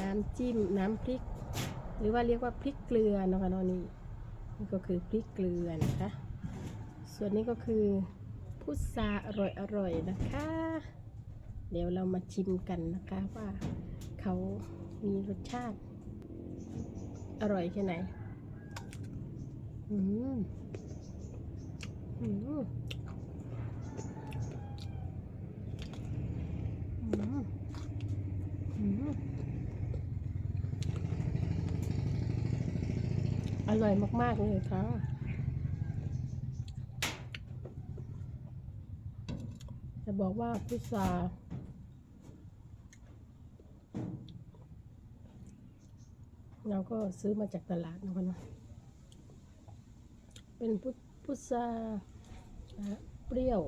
น้ำจิ้มน้ำพริก หรือว่าเรียกว่าพริกเกลือนะคะนอนี่นี่ก็คือพริกเกลือนะคะ ส่วนนี้ก็คือพุทราอร่อยอร่อยนะคะ เดี๋ยวเรามาชิมกันนะคะว่าเขามีรสชาติ อร่อยแค่ไหน อืมอืมอืมอืมอ ร่อยมาก ๆ เลยค่ะ จะบอกว่าพุทราเราก็ซื้อมาจากตลาดนะคะนะเป็นพุพุทราเปรี้ยว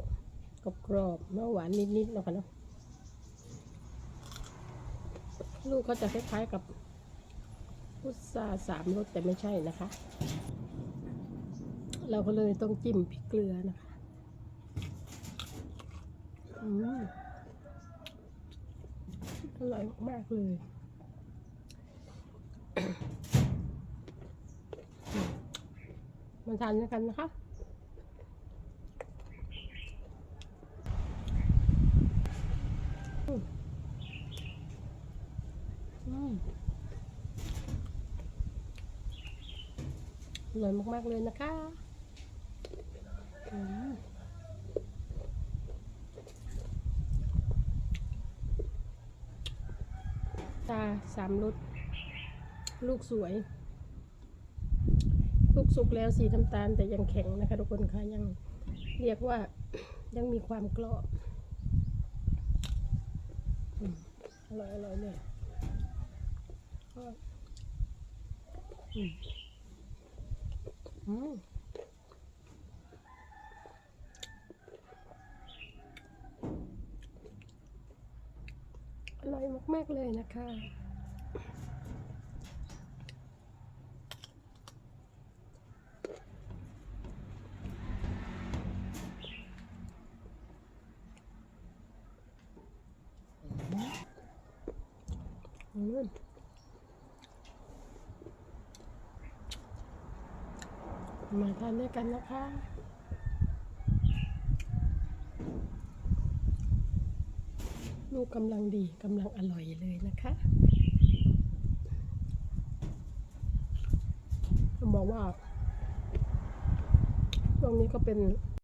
กรอบกรอบๆเนื้อหวานนิดๆนะคะนะลูกเขาจะคล้ายๆกับ พุทราสามรสแต่ไม่ใช่นะคะ เราก็เลยต้องจิ้มพริกเกลือนะคะอืมอร่อยมากเลยมาทานด้วยกันนะคะอืม อร่อยมาก ๆ เลยนะคะตาสามรสลูกสวย ลูกสุกแล้วสีน้ำตาลแต่ยังแข็งนะคะทุกคนคะยังเรียกว่ายังมีความกรอบอืมอร่อยอร่อยเลยก็อืม อร่อยมาก ๆ เลยนะคะอืม มาทานด้วยกันนะคะลูกกำลังดีกำลังอร่อยเลยนะคะต้องบอกว่าตรงนี้ก็เป็น